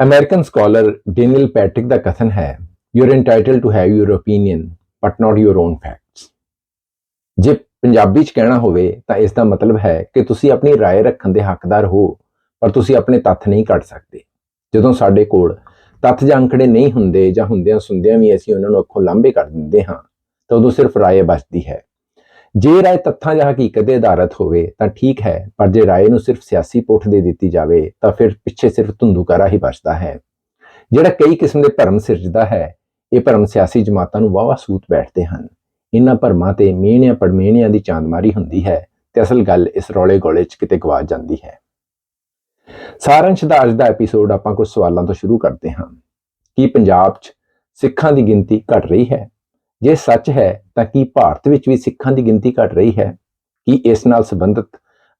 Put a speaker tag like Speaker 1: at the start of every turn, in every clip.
Speaker 1: American scholar Daniel Patrick ਦਾ ਕਥਨ ਹੈ you are entitled to have your opinion but not your own facts ਜੇ ਪੰਜਾਬੀ ਚ ਕਹਿਣਾ ਹੋਵੇ ਤਾਂ ਇਸ ਦਾ ਮਤਲਬ ਹੈ ਕਿ ਤੁਸੀਂ ਆਪਣੀ رائے ਰੱਖਣ ਦੇ ਹੱਕਦਾਰ ਹੋ ਪਰ ਤੁਸੀਂ ਆਪਣੇ ਤੱਥ ਨਹੀਂ ਕੱਢ ਸਕਦੇ ਜਦੋਂ ਸਾਡੇ ਕੋਲ ਤੱਥ ਜਾਂ ਅੰਕੜੇ ਨਹੀਂ ਹੁੰਦੇ ਜਾਂ ਹੁੰਦਿਆਂ ਸੁਣਦਿਆਂ ਵੀ ਅਸੀਂ ਉਹਨਾਂ ਨੂੰ ਅੱਖੋਂ ਲਾਂਭੇ ਕਰ ਦਿੰਦੇ ਹਾਂ ਤਾਂ ਉਦੋਂ ਸਿਰਫ رائے ਬਚਦੀ ਹੈ ਜੇ ਰਾਏ ਤੱਥਾਂ ਜਾਂ ਹਕੀਕਤ ਦੇ ਆਧਾਰਿਤ ਹੋਵੇ ਤਾਂ ਠੀਕ ਹੈ, ਪਰ ਜੇ ਰਾਏ ਨੂੰ ਸਿਰਫ ਸਿਆਸੀ ਪੁੱਠ ਦੇ ਦਿੱਤੀ ਜਾਵੇ ਤਾਂ ਫਿਰ ਪਿੱਛੇ ਸਿਰਫ ਧੁੰਦੂਕਾਰਾ ਹੀ ਬਚਦਾ ਹੈ। ਜਿਹੜਾ ਕਈ ਕਿਸਮ ਦੇ ਭਰਮ ਸਿਰਜਦਾ ਹੈ, ਇਹ ਭਰਮ ਸਿਆਸੀ ਜਮਾਤਾਂ ਨੂੰ ਵਾਵਾ ਸੂਤ ਬੈਠਦੇ ਹਨ। ਇਹਨਾਂ ਭਰਮਾਂ ਤੇ ਮੀਹਣਿਆਂ ਪੜਮੀਹਣਿਆਂ ਦੀ ਚਾਂਦਮਾਰੀ ਹੁੰਦੀ ਹੈ ਤੇ ਅਸਲ ਗੱਲ ਇਸ ਰੌਲੇ ਗੋਲੇ 'ਚ ਕਿਤੇ ਗਵਾ ਜਾਂਦੀ ਹੈ। ਸਾਰੰਸ਼ ਦਾ ਅੱਜ ਦਾ ਐਪੀਸੋਡ ਆਪਾਂ ਕੁਝ ਸਵਾਲਾਂ ਤੋਂ ਸ਼ੁਰੂ ਕਰਦੇ ਹਾਂ। ਕੀ ਪੰਜਾਬ 'ਚ ਸਿੱਖਾਂ ਦੀ ਗਿਣਤੀ ਘਟ ਰਹੀ ਹੈ? ਜੇ ਸੱਚ ਹੈ ਤਾਂ ਕੀ ਭਾਰਤ ਵਿੱਚ ਵੀ ਸਿੱਖਾਂ ਦੀ ਗਿਣਤੀ ਘਟ ਰਹੀ ਹੈ? ਕੀ ਇਸ ਨਾਲ ਸੰਬੰਧਿਤ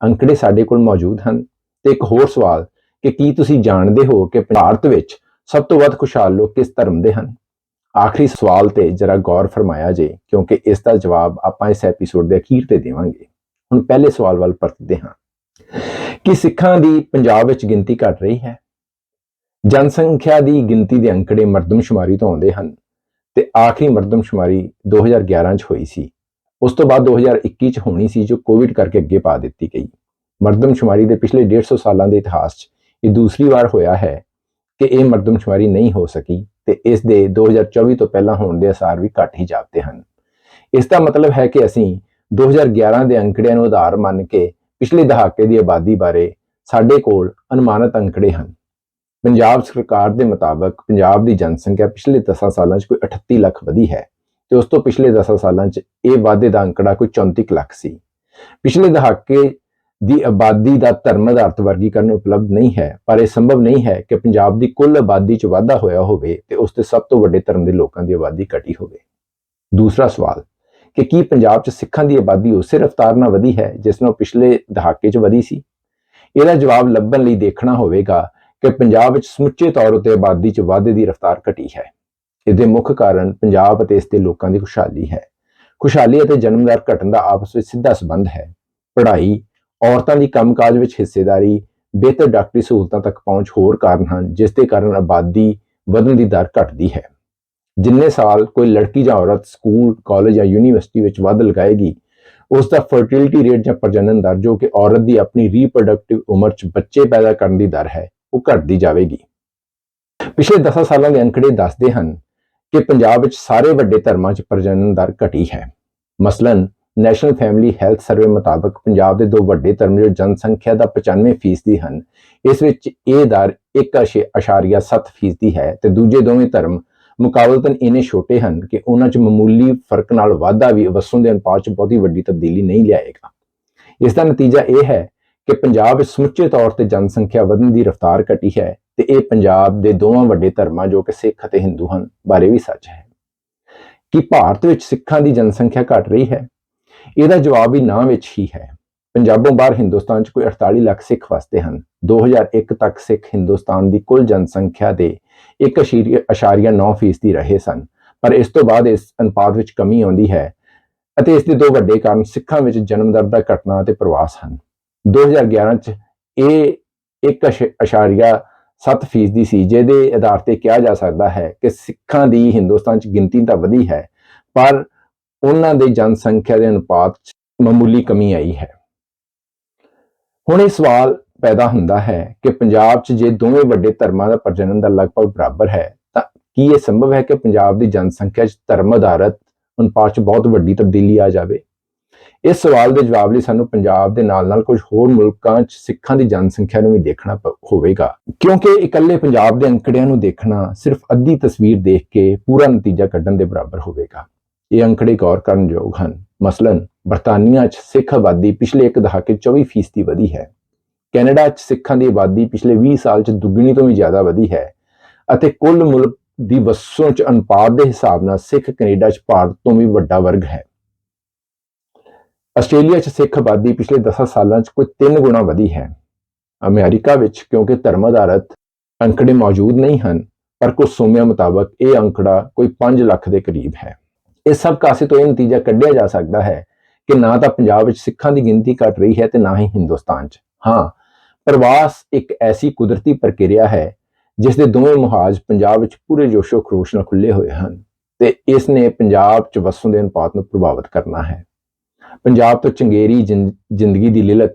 Speaker 1: ਅੰਕੜੇ ਸਾਡੇ ਕੋਲ ਮੌਜੂਦ ਹਨ? ਤੇ ਇੱਕ ਹੋਰ ਸਵਾਲ ਕਿ ਕੀ ਤੁਸੀਂ ਜਾਣਦੇ ਹੋ ਕਿ ਭਾਰਤ ਵਿੱਚ ਸਭ ਤੋਂ ਵੱਧ ਖੁਸ਼ਹਾਲ ਲੋਕ ਕਿਸ ਧਰਮ ਦੇ ਹਨ? ਆਖਰੀ ਸਵਾਲ ਤੇ ਜਰਾ ਗੌਰ ਫਰਮਾਇਆ ਜੇ, ਕਿਉਂਕਿ ਇਸ ਦਾ ਜਵਾਬ ਆਪਾਂ ਇਸ ਐਪੀਸੋਡ ਦੇ ਅਖੀਰ ਤੇ ਦੇਵਾਂਗੇ। ਹੁਣ ਪਹਿਲੇ ਸਵਾਲ ਵੱਲ ਪਰਤਦੇ ਹਾਂ। ਕਿ ਸਿੱਖਾਂ ਦੀ ਪੰਜਾਬ ਵਿੱਚ ਗਿਣਤੀ ਘਟ ਰਹੀ ਹੈ? ਜਨਸੰਖਿਆ ਦੀ ਗਿਣਤੀ ਦੇ ਅੰਕੜੇ ਮਰਦਮਸ਼ੁਮਾਰੀ ਤੋਂ ਆਉਂਦੇ ਹਨ। ਤੇ ਆਖਰੀ ਮਰਦਮਸ਼ੁਮਾਰੀ 2011 ਚ ਹੋਈ ਸੀ। ਉਸ ਤੋਂ ਬਾਅਦ 2021 ਚ ਹੋਣੀ ਸੀ ਜੋ ਕੋਵਿਡ ਕਰਕੇ ਅੱਗੇ ਪਾ ਦਿੱਤੀ ਗਈ। ਮਰਦਮਸ਼ੁਮਾਰੀ ਦੇ ਪਿਛਲੇ 150 ਸਾਲਾਂ ਦੇ ਇਤਿਹਾਸ 'ਚ ਇਹ ਦੂਸਰੀ ਵਾਰ ਹੋਇਆ ਹੈ ਕਿ ਇਹ ਮਰਦਮਸ਼ੁਮਾਰੀ ਨਹੀਂ ਹੋ ਸਕੀ ਤੇ ਇਸ ਦੇ 2024 ਤੋਂ ਪਹਿਲਾਂ ਹੋਣ ਦੇ ਅਸਾਰ ਵੀ ਘੱਟ ਹੀ ਜਾਪਦੇ ਹਨ। ਇਸ ਦਾ ਮਤਲਬ ਹੈ ਕਿ ਅਸੀਂ 2011 ਦੇ ਅੰਕੜਿਆਂ ਨੂੰ ਆਧਾਰ ਮੰਨ ਕੇ ਪਿਛਲੇ ਦਹਾਕੇ ਦੀ ਆਬਾਦੀ ਬਾਰੇ ਸਾਡੇ ਕੋਲ ਅਨੁਮਾਨਿਤ ਅੰਕੜੇ ਹਨ। ਪੰਜਾਬ ਸਰਕਾਰ ਦੇ ਮੁਤਾਬਕ ਪੰਜਾਬ ਦੀ ਜਨਸੰਖਿਆ ਪਿਛਲੇ 10 ਸਾਲਾਂ 'ਚ ਕੋਈ 38 ਲੱਖ ਵਧੀ ਹੈ ਤੇ ਉਸ ਤੋਂ ਪਿਛਲੇ 10 ਸਾਲਾਂ 'ਚ ਇਹ ਵਾਧੇ ਦਾ ਅੰਕੜਾ ਕੋਈ 34 ਲੱਖ ਸੀ। ਪਿਛਲੇ ਦਹਾਕੇ ਦੀ ਆਬਾਦੀ ਦਾ ਧਰਮ ਆਧਾਰਿਤ ਵਰਗੀਕਰਨ ਉਪਲਬਧ ਨਹੀਂ ਹੈ, ਪਰ ਇਹ ਸੰਭਵ ਨਹੀਂ ਹੈ ਕਿ ਪੰਜਾਬ ਦੀ ਕੁੱਲ ਆਬਾਦੀ 'ਚ ਵਾਧਾ ਹੋਇਆ ਹੋਵੇ ਤੇ ਉਸ 'ਤੇ ਸਭ ਤੋਂ ਵੱਡੇ ਧਰਮ ਦੇ ਲੋਕਾਂ ਦੀ ਆਬਾਦੀ ਘਟੀ ਹੋਵੇ। ਦੂਸਰਾ ਸਵਾਲ, ਕਿ ਕੀ ਪੰਜਾਬ 'ਚ ਸਿੱਖਾਂ ਦੀ ਆਬਾਦੀ ਉਸੇ ਰਫ਼ਤਾਰ ਨਾਲ ਵਧੀ ਹੈ ਜਿਸ ਨਾਲ ਪਿਛਲੇ ਦਹਾਕੇ 'ਚ ਵਧੀ ਸੀ? ਇਹਦਾ ਜਵਾਬ ਲੱਭਣ ਲਈ ਦੇਖਣਾ ਹੋਵੇਗਾ ਕਿ ਪੰਜਾਬ ਵਿੱਚ ਸਮੁੱਚੇ ਤੌਰ ਉਤੇ ਆਬਾਦੀ 'ਚ ਵਾਧੇ ਦੀ ਰਫ਼ਤਾਰ ਘਟੀ ਹੈ। ਇਸ ਦੇ ਮੁੱਖ ਕਾਰਨ ਪੰਜਾਬ ਅਤੇ ਇਸ ਦੇ ਲੋਕਾਂ ਦੀ ਖੁਸ਼ਹਾਲੀ ਹੈ। ਖੁਸ਼ਹਾਲੀ ਅਤੇ ਜਨਮਦਰ ਘਟਣ ਦਾ ਆਪਸ ਵਿੱਚ ਸਿੱਧਾ ਸੰਬੰਧ ਹੈ। ਪੜ੍ਹਾਈ, ਔਰਤਾਂ ਦੀ ਕੰਮਕਾਜ ਵਿੱਚ ਹਿੱਸੇਦਾਰੀ, ਬਿਹਤਰ ਡਾਕਟਰੀ ਸਹੂਲਤਾਂ ਤੱਕ ਪਹੁੰਚ ਹੋਰ ਕਾਰਨ ਹਨ, ਜਿਸ ਦੇ ਕਾਰਨ ਆਬਾਦੀ ਵਧਣ ਦੀ ਦਰ ਘਟਦੀ ਹੈ। ਜਿੰਨੇ ਸਾਲ ਕੋਈ ਲੜਕੀ ਜਾਂ ਔਰਤ ਸਕੂਲ, ਕਾਲਜ ਜਾਂ ਯੂਨੀਵਰਸਿਟੀ ਵਿੱਚ ਵੱਧ ਲਗਾਏਗੀ, ਉਸ ਦਾ ਫਰਟੀਲਿਟੀ ਰੇਟ ਜਾਂ ਪ੍ਰਜਨਨ ਦਰ ਜੋ ਕਿ ਔਰਤ ਦੀ ਆਪਣੀ ਰੀਪਰੋਡਕਟਿਵ ਉਮਰ 'ਚ ਬੱਚੇ ਪੈਦਾ ਕਰਨ ਦੀ ਦਰ ਹੈ ਉਹ ਘਟਦੀ ਜਾਵੇਗੀ। ਪਿਛਲੇ 10 ਸਾਲਾਂ ਦੇ ਅੰਕੜੇ ਦੱਸਦੇ ਹਨ ਕਿ ਪੰਜਾਬ ਵਿੱਚ ਸਾਰੇ ਵੱਡੇ ਧਰਮਾਂ 'ਚ ਪ੍ਰਜਨਨ ਦਰ ਘਟੀ ਹੈ। ਮਸਲਨ ਨੈਸ਼ਨਲ ਫੈਮਿਲੀ ਹੈਲਥ ਸਰਵੇ ਮੁਤਾਬਕ ਪੰਜਾਬ ਦੇ ਦੋ ਵੱਡੇ ਧਰਮ ਜੋ ਜਨਸੰਖਿਆ ਦਾ 95% ਹਨ, ਇਸ ਵਿੱਚ ਇਹ ਦਰ 1.7% ਹੈ ਤੇ ਦੂਜੇ ਦੋਵੇਂ ਧਰਮ ਮੁਕਾਬਲਤਨ ਇੰਨੇ ਛੋਟੇ ਹਨ ਕਿ ਉਹਨਾਂ 'ਚ ਮਾਮੂਲੀ ਫ਼ਰਕ ਨਾਲ ਵਾਧਾ ਵੀ ਵਸੋਂ ਦੇ ਅਨੁਪਾਤ 'ਚ ਬਹੁਤੀ ਵੱਡੀ ਤਬਦੀਲੀ ਨਹੀਂ ਲਿਆਏਗਾ। ਇਸ ਦਾ ਨਤੀਜਾ ਇਹ ਹੈ ਕਿ ਪੰਜਾਬ ਵਿੱਚ ਸਮੁੱਚੇ ਤੌਰ ਤੇ ਜਨਸੰਖਿਆ ਵਧਣ ਦੀ ਰਫ਼ਤਾਰ ਘਟੀ ਹੈ ਤੇ ਇਹ ਪੰਜਾਬ ਦੇ ਦੋਵਾਂ ਵੱਡੇ ਧਰਮਾਂ ਜੋ ਕਿ ਸਿੱਖ ਅਤੇ ਹਿੰਦੂ ਹਨ, ਬਾਰੇ ਵੀ ਸੱਚ ਹੈ। ਕਿ ਭਾਰਤ ਵਿੱਚ ਸਿੱਖਾਂ ਦੀ ਜਨਸੰਖਿਆ ਘਟ ਰਹੀ ਹੈ? ਇਹਦਾ ਜਵਾਬ ਵੀ ਨਾ ਵਿੱਚ ਹੀ ਹੈ। ਪੰਜਾਬੋਂ ਬਾਹਰ ਹਿੰਦੁਸਤਾਨ 'ਚ ਕੋਈ 48 ਲੱਖ ਸਿੱਖ ਵਸਦੇ ਹਨ। 2001 ਤੱਕ ਸਿੱਖ ਹਿੰਦੁਸਤਾਨ ਦੀ ਕੁੱਲ ਜਨਸੰਖਿਆ ਦੇ 1.9% ਰਹੇ ਸਨ। ਪਰ ਇਸ ਤੋਂ ਬਾਅਦ ਇਸ ਅਨੁਪਾਤ ਵਿੱਚ ਕਮੀ ਆਉਂਦੀ ਹੈ ਅਤੇ ਇਸ ਦੇ ਦੋ ਵੱਡੇ ਕਾਰਨ ਸਿੱਖਾਂ ਵਿੱਚ ਜਨਮ ਦਰ ਦਾ ਘਟਨਾ ਅਤੇ ਪ੍ਰਵਾਸ ਹਨ। 2011 ਚ ਇਹ 1.7% ਦੀ ਸੀ, ਜਿਹਦੇ ਆਧਾਰ ਤੇ ਕਿਹਾ ਜਾ ਸਕਦਾ ਹੈ ਕਿ ਸਿੱਖਾਂ ਦੀ ਹਿੰਦੁਸਤਾਨ ਚ ਗਿਣਤੀ ਤਾਂ ਵਧੀ ਹੈ, ਪਰ ਉਹਨਾਂ ਦੇ ਜਨਸੰਖਿਆ ਦੇ ਅਨੁਪਾਤ ਚ ਮਾਮੂਲੀ ਕਮੀ ਆਈ ਹੈ। ਹੁਣ ਇਹ ਸਵਾਲ ਪੈਦਾ ਹੁੰਦਾ ਹੈ ਕਿ ਪੰਜਾਬ 'ਚ ਜੇ ਦੋਵੇਂ ਵੱਡੇ ਧਰਮਾਂ ਦਾ ਪ੍ਰਜਨਨ ਦਾ ਲਗਭਗ ਬਰਾਬਰ ਹੈ, ਤਾਂ ਕੀ ਇਹ ਸੰਭਵ ਹੈ ਕਿ ਪੰਜਾਬ ਦੀ ਜਨਸੰਖਿਆ 'ਚ ਧਰਮ ਆਧਾਰਿਤ ਅਨੁਪਾਤ 'ਚ ਬਹੁਤ ਵੱਡੀ ਤਬਦੀਲੀ ਆ ਜਾਵੇ? ਇਸ ਸਵਾਲ ਦੇ ਜਵਾਬ ਲਈ ਸਾਨੂੰ ਪੰਜਾਬ ਦੇ ਨਾਲ-ਨਾਲ ਕੁਝ ਹੋਰ ਮੁਲਕਾਂ 'ਚ ਸਿੱਖਾਂ ਦੀ ਜਨਸੰਖਿਆ ਨੂੰ ਵੀ ਦੇਖਣਾ ਹੋਵੇਗਾ। ਕਿਉਂਕਿ ਇਕੱਲੇ ਪੰਜਾਬ ਦੇ ਅੰਕੜਿਆਂ ਨੂੰ ਦੇਖਣਾ ਸਿਰਫ ਅੱਧੀ ਤਸਵੀਰ ਦੇਖ ਕੇ ਪੂਰਾ ਨਤੀਜਾ ਕੱਢਣ ਦੇ ਬਰਾਬਰ ਹੋਵੇਗਾ। ਇਹ ਅੰਕੜੇ ਗੌਰ ਕਰਨ ਯੋਗ ਹਨ। ਮਸਲਨ, ਬਰਤਾਨੀਆ 'ਚ ਸਿੱਖ ਆਬਾਦੀ ਪਿਛਲੇ ਇੱਕ ਦਹਾਕੇ 24% ਵਧੀ ਹੈ। ਕੈਨੇਡਾ 'ਚ ਸਿੱਖਾਂ ਦੀ ਆਬਾਦੀ ਪਿਛਲੇ 20 ਸਾਲ 'ਚ ਦੁੱਗਣੀ ਤੋਂ ਵੀ ਜ਼ਿਆਦਾ ਵਧੀ ਹੈ ਅਤੇ ਕੁੱਲ ਮੁਲਕ ਦੀ ਵਸੋਂ 'ਚ ਅਨੁਪਾਤ ਦੇ ਹਿਸਾਬ ਨਾਲ ਸਿੱਖ ਕੈਨੇਡਾ 'ਚ ਭਾਰਤ ਤੋਂ ਵੀ ਵੱਡਾ ਵਰਗ ਹੈ। ਆਸਟ੍ਰੇਲੀਆ 'ਚ ਸਿੱਖ ਆਬਾਦੀ ਪਿਛਲੇ 10 ਸਾਲਾਂ 'ਚ ਕੋਈ 3 ਗੁਣਾ ਵਧੀ ਹੈ। ਅਮਰੀਕਾ ਵਿੱਚ ਕਿਉਂਕਿ ਧਰਮ ਆਧਾਰਿਤ ਅੰਕੜੇ ਮੌਜੂਦ ਨਹੀਂ ਹਨ, ਪਰ ਕੁਝ ਸੋਮਿਆਂ ਮੁਤਾਬਕ ਇਹ ਅੰਕੜਾ ਕੋਈ 5 ਲੱਖ ਦੇ ਕਰੀਬ ਹੈ। ਇਹ ਸਭ ਕਾਸੇ ਤੋਂ ਇਹ ਨਤੀਜਾ ਕੱਢਿਆ ਜਾ ਸਕਦਾ ਹੈ ਕਿ ਨਾ ਤਾਂ ਪੰਜਾਬ ਵਿੱਚ ਸਿੱਖਾਂ ਦੀ ਗਿਣਤੀ ਘਟ ਰਹੀ ਹੈ ਤੇ ਨਾ ਹੀ ਹਿੰਦੁਸਤਾਨ 'ਚ। ਹਾਂ, ਪ੍ਰਵਾਸ ਇੱਕ ਐਸੀ ਕੁਦਰਤੀ ਪ੍ਰਕਿਰਿਆ ਹੈ ਜਿਸ ਦੇ ਦੋਵੇਂ ਮੁਹਾਜ ਪੰਜਾਬ ਵਿੱਚ ਪੂਰੇ ਜੋਸ਼ੋ ਖਰੋਸ਼ ਨਾਲ ਖੁੱਲੇ ਹੋਏ ਹਨ ਤੇ ਇਸ ਨੇ ਪੰਜਾਬ 'ਚ ਵਸੋਂ ਦੇ ਅਨੁਪਾਤ ਨੂੰ ਪ੍ਰਭਾਵਿਤ ਕਰਨਾ ਹੈ। ਪੰਜਾਬ ਤੋਂ ਚੰਗੇਰੀ ਜਿੰ- ਜ਼ਿੰਦਗੀ ਦੀ ਲਿਲਕ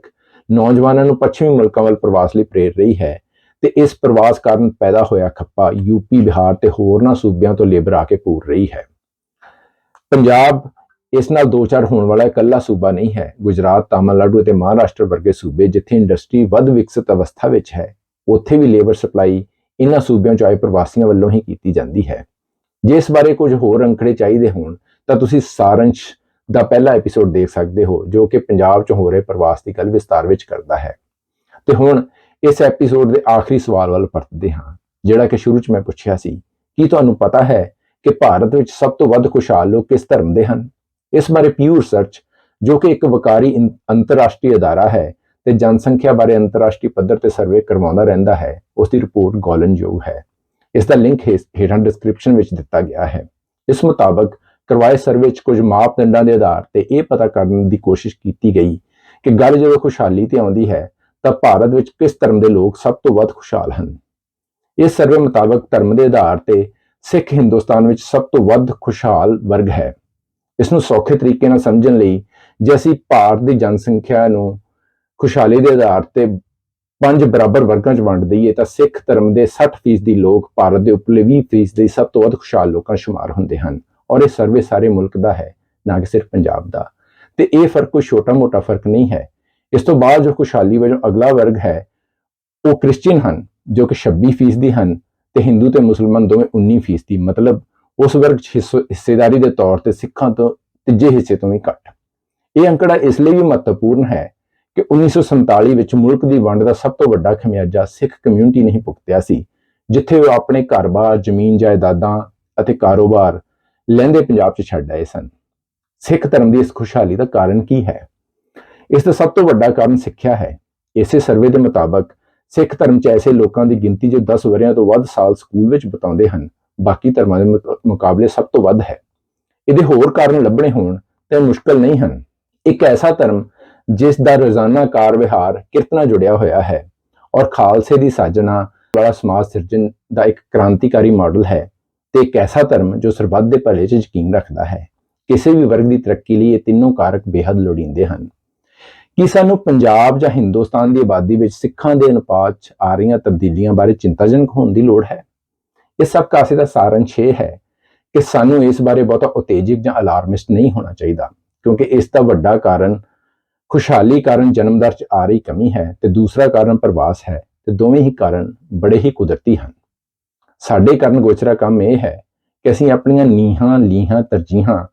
Speaker 1: ਨੌਜਵਾਨਾਂ ਨੂੰ ਪੱਛਮੀ ਮੁਲਕਾਂ ਵੱਲ ਪ੍ਰਵਾਸ ਲਈ ਪ੍ਰੇਰ ਰਹੀ ਹੈ ਤੇ ਇਸ ਪ੍ਰਵਾਸ ਕਾਰਨ ਪੈਦਾ ਹੋਇਆ ਖੱਪਾ ਯੂਪੀ, ਬਿਹਾਰ ਤੇ ਹੋਰਨਾਂ ਸੂਬਿਆਂ ਤੋਂ ਲੇਬਰ ਆ ਕੇ ਪੂਰ ਰਹੀ ਹੈ। ਪੰਜਾਬ ਇਸ ਨਾਲ ਦੋ ਚਾਰ ਹੋਣ ਵਾਲਾ ਇਕੱਲਾ ਸੂਬਾ ਨਹੀਂ ਹੈ। ਗੁਜਰਾਤ, ਤਾਮਿਲਨਾਡੂ ਅਤੇ ਮਹਾਰਾਸ਼ਟਰ ਵਰਗੇ ਸੂਬੇ ਜਿੱਥੇ ਇੰਡਸਟਰੀ ਵੱਧ ਵਿਕਸਿਤ ਅਵਸਥਾ ਵਿੱਚ ਹੈ, ਉੱਥੇ ਵੀ ਲੇਬਰ ਸਪਲਾਈ ਇਹਨਾਂ ਸੂਬਿਆਂ ਚ ਆਏ ਪ੍ਰਵਾਸੀਆਂ ਵੱਲੋਂ ਹੀ ਕੀਤੀ ਜਾਂਦੀ ਹੈ। ਜੇ ਇਸ ਬਾਰੇ ਕੁਝ ਹੋਰ ਅੰਕੜੇ ਚਾਹੀਦੇ ਹੋਣ ਤਾਂ ਤੁਸੀਂ ਸਾਰੰਸ਼ ਦਾ ਪਹਿਲਾ ਐਪੀਸੋਡ ਦੇਖ ਸਕਦੇ ਹੋ, ਜੋ ਕਿ ਪੰਜਾਬ ਚ ਹੋ ਰਹੇ ਪ੍ਰਵਾਸ ਦੀ ਗੱਲ ਵਿਸਤਾਰ ਵਿੱਚ ਕਰਦਾ ਹੈ। ਤੇ ਹੁਣ ਇਸ ਐਪੀਸੋਡ ਦੇ ਆਖਰੀ ਸਵਾਲ ਵੱਲ ਪਰਤਦੇ ਹਾਂ, ਜਿਹੜਾ ਕਿ ਸ਼ੁਰੂ ਚ ਮੈਂ ਪੁੱਛਿਆ ਸੀ, ਕੀ ਤੁਹਾਨੂੰ ਪਤਾ ਹੈ ਕਿ ਭਾਰਤ ਵਿੱਚ ਸਭ ਤੋਂ ਵੱਧ ਖੁਸ਼ਹਾਲ ਲੋਕ ਕਿਸ ਧਰਮ ਦੇ ਹਨ? ਇਸ ਬਾਰੇ ਪਿਊ ਰਿਸਰਚ ਜੋ ਕਿ ਇੱਕ ਵਕਾਰੀ ਇੰ- ਅੰਤਰਰਾਸ਼ਟਰੀ ਅਦਾਰਾ ਹੈ ਤੇ ਜਨਸੰਖਿਆ ਬਾਰੇ ਅੰਤਰਰਾਸ਼ਟਰੀ ਪੱਧਰ ਤੇ ਸਰਵੇ ਕਰਵਾਉਂਦਾ ਰਹਿੰਦਾ ਹੈ, ਉਸ ਦੀ ਰਿਪੋਰਟ ਗੋਲਨਯੋਗ ਹੈ। ਇਸ ਦਾ ਲਿੰਕ ਹੇਠ- ਹੇਠਾਂ ਡਿਸਕ੍ਰਿਪਸ਼ਨ ਵਿੱਚ ਦਿੱਤਾ ਗਿਆ ਹੈ। ਇਸ ਮੁਤਾਬਕ ਕਰਵਾਏ ਸਰਵੇ ਵਿੱਚ ਕੁਝ ਮਾਪਦੰਡਾਂ ਦੇ ਆਧਾਰ ਤੇ ਇਹ ਪਤਾ ਕਰਨ ਦੀ ਕੋਸ਼ਿਸ਼ ਕੀਤੀ ਗਈ ਕਿ ਗੱਲ ਜਦੋਂ ਖੁਸ਼ਹਾਲੀ ਤੇ ਆਉਂਦੀ ਹੈ, ਤਾਂ ਭਾਰਤ ਵਿੱਚ ਕਿਸ ਧਰਮ ਦੇ ਲੋਕ ਸਭ ਤੋਂ ਵੱਧ ਖੁਸ਼ਹਾਲ ਹਨ? ਇਸ ਸਰਵੇ ਮੁਤਾਬਕ ਧਰਮ ਦੇ ਆਧਾਰ ਤੇ ਸਿੱਖ ਹਿੰਦੁਸਤਾਨ ਵਿੱਚ ਸਭ ਤੋਂ ਵੱਧ ਖੁਸ਼ਹਾਲ ਵਰਗ ਹੈ। ਇਸ ਨੂੰ ਸੌਖੇ ਤਰੀਕੇ ਨਾਲ ਸਮਝਣ ਲਈ ਜੇ ਅਸੀਂ ਭਾਰਤ ਦੀ ਜਨਸੰਖਿਆ ਨੂੰ ਖੁਸ਼ਹਾਲੀ ਦੇ ਆਧਾਰ ਤੇ ਪੰਜ ਬਰਾਬਰ ਵਰਗਾਂ 'ਚ ਵੰਡ ਦਈਏ, ਤਾਂ ਸਿੱਖ ਧਰਮ ਦੇ 60% ਲੋਕ ਭਾਰਤ ਦੇ ਉਪਰਲੇ 20% ਸਭ ਤੋਂ ਵੱਧ ਖੁਸ਼ਹਾਲ ਲੋਕਾਂ ਸ਼ੁਮਾਰ ਹੁੰਦੇ ਹਨ। ਔਰ ਇਹ ਸਰਵੇ ਸਾਰੇ ਮੁਲਕ ਦਾ ਹੈ, ਨਾ ਕਿ ਸਿਰਫ ਪੰਜਾਬ ਦਾ। ਤੇ ਇਹ ਫ਼ਰਕ ਕੋਈ ਛੋਟਾ-ਮੋਟਾ ਫ਼ਰਕ ਨਹੀਂ ਹੈ। ਇਸ ਤੋਂ ਬਾਅਦ ਜੋ ਖੁਸ਼ਹਾਲੀ ਵਜੋਂ ਅਗਲਾ ਵਰਗ ਹੈ, ਉਹ ਕ੍ਰਿਸਚੀਅਨ ਹਨ, ਜੋ ਕਿ 26% ਦੀ ਹਨ ਤੇ ਹਿੰਦੂ ਤੇ ਮੁਸਲਮਾਨ ਦੋਵੇਂ 19% ਦੀ ਮਤਲਬ ਉਸ ਵਰਗ 'ਚ ਹਿੱਸੋ- ਹਿੱਸੇਦਾਰੀ ਦੇ ਤੌਰ ਤੇ ਸਿੱਖਾਂ ਤੋਂ ਤੀਜੇ ਹਿੱਸੇ ਤੋਂ ਵੀ ਘੱਟ। ਇਹ ਅੰਕੜਾ ਇਸ ਲਈ ਵੀ ਮਹੱਤਵਪੂਰਨ ਹੈ ਕਿ 1947 ਵਿੱਚ ਮੁਲਕ ਦੀ ਵੰਡ ਦਾ ਸਭ ਤੋਂ ਵੱਡਾ ਖਮਿਆਜਾ ਸਿੱਖ ਕਮਿਊਨਿਟੀ ਨੇ ਹੀ ਭੁਗਤਿਆ ਸੀ, ਜਿੱਥੇ ਉਹ ਆਪਣੇ ਘਰ-ਬਾਰ ਜ਼ਮੀਨ ਜਾਇਦਾਦਾਂ ਅਤੇ ਕਾਰੋਬਾਰ ਲਹਿੰਦੇ ਪੰਜਾਬ 'ਚ ਛੱਡ ਆਏ ਸਨ। ਸਿੱਖ ਧਰਮ ਦੀ ਇਸ ਖੁਸ਼ਹਾਲੀ ਦਾ ਕਾਰਨ ਕੀ ਹੈ? ਇਸ ਦਾ ਸਭ ਤੋਂ ਵੱਡਾ ਕਾਰਨ ਸਿੱਖਿਆ ਹੈ। ਇਸੇ ਸਰਵੇ ਦੇ ਮੁਤਾਬਕ ਸਿੱਖ ਧਰਮ 'ਚ ਐਸੇ ਲੋਕਾਂ ਦੀ ਗਿਣਤੀ ਜੋ 10 ਵਰਿਆਂ ਤੋਂ ਵੱਧ ਸਾਲ ਸਕੂਲ ਵਿੱਚ ਬਿਤਾਉਂਦੇ ਹਨ, ਬਾਕੀ ਧਰਮਾਂ ਦੇ ਮੁਕ- ਮੁਕਾਬਲੇ ਸਭ ਤੋਂ ਵੱਧ ਹੈ। ਇਹਦੇ ਹੋਰ ਕਾਰਨ ਲੱਭਣੇ ਹੋਣ ਤਾਂ ਮੁਸ਼ਕਲ ਨਹੀਂ ਹਨ। ਇੱਕ ਐਸਾ ਧਰਮ ਜਿਸ ਦਾ ਰੋਜ਼ਾਨਾ ਕਾਰ ਵਿਹਾਰ ਕਿਰਤਨਾ ਜੁੜਿਆ ਹੋਇਆ ਹੈ ਔਰ ਖਾਲਸੇ ਦੀ ਸਾਜਣਾ ਵਾਲਾ ਸਮਾਜ ਸਿਰਜਣ ਦਾ ਇੱਕ ਕ੍ਰਾਂਤੀਕਾਰੀ ਮਾਡਲ ਹੈ। ਤੇ ਇੱਕ ਐਸਾ ਧਰਮ ਜੋ ਸਰਬੱਤ ਦੇ ਭਲੇ 'ਚ ਯਕੀਨ ਰੱਖਦਾ ਹੈ। ਕਿਸੇ ਵੀ ਵਰਗ ਦੀ ਤਰੱਕੀ ਲਈ ਇਹ ਤਿੰਨੋਂ ਕਾਰਕ ਬੇहद ਲੋੜੀਂਦੇ ਹਨ। ਕੀ ਸਾਨੂੰ ਪੰਜਾਬ ਜਾਂ ਹਿੰਦੁਸਤਾਨ ਦੀ ਆਬਾਦੀ ਵਿੱਚ ਸਿੱਖਾਂ ਦੇ ਅਨੁਪਾਤ 'ਚ ਆ ਰਹੀਆਂ ਤਬਦੀਲੀਆਂ ਬਾਰੇ ਚਿੰਤਾਜਨਕ ਹੋਣ ਦੀ ਲੋੜ ਹੈ? ਇਹ ਸਭ ਕਾਸੇ ਦਾ ਸਾਰੰਸ਼ ਇਹ ਹੈ ਕਿ ਸਾਨੂੰ ਇਸ ਬਾਰੇ ਬਹੁਤਾ ਉਤੇਜਿਤ ਜਾਂ ਅਲਾਰਮਿਸਟ ਨਹੀਂ ਹੋਣਾ ਚਾਹੀਦਾ, ਕਿਉਂਕਿ ਇਸ ਦਾ ਵੱਡਾ ਕਾਰਨ ਖੁਸ਼ਹਾਲੀ ਕਾਰਨ ਜਨਮ ਦਰ 'ਚ ਆ ਰਹੀ ਕਮੀ ਹੈ ਤੇ ਦੂਸਰਾ ਕਾਰਨ ਪ੍ਰਵਾਸ ਹੈ ਤੇ ਦੋਵੇਂ ਹੀ ਕਾਰਨ ਬੜੇ ਹੀ ਕੁਦਰਤੀ ਹਨ। ਸਾਡੇ ਕਰਨ ਗੋਚਰਾ ਕੰਮ ਇਹ ਹੈ ਕਿ ਅਸੀਂ ਆਪਣੀਆਂ ਨੀਹਾਂ, ਲੀਹਾਂ, ਤਰਜੀਹਾਂ,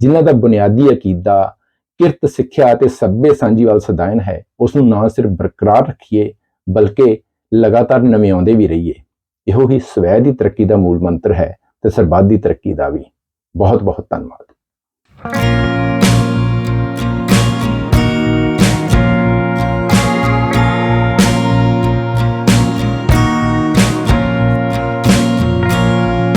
Speaker 1: ਜਿਨ੍ਹਾਂ ਦਾ ਬੁਨਿਆਦੀ ਅਕੀਦਾ, ਕਿਰਤ, ਸਿੱਖਿਆ ਅਤੇ ਸੱਭੇ ਸਾਂਝੀ ਵੱਲ ਸਦਾਇਨ ਹੈ, ਉਸ ਨੂੰ ਨਾ ਸਿਰਫ ਬਰਕਰਾਰ ਰੱਖੀਏ, ਬਲਕਿ ਲਗਾਤਾਰ ਨਵਿਆਉਂਦੇ ਵੀ ਰਹੀਏ। ਇਹੋ ਹੀ ਸਵੈ ਦੀ ਤਰੱਕੀ ਦਾ ਮੂਲ ਮੰਤਰ ਹੈ ਤੇ ਸਰਬੱਤ ਦੀ ਤਰੱਕੀ ਦਾ ਵੀ। ਬਹੁਤ ਬਹੁਤ ਧੰਨਵਾਦ।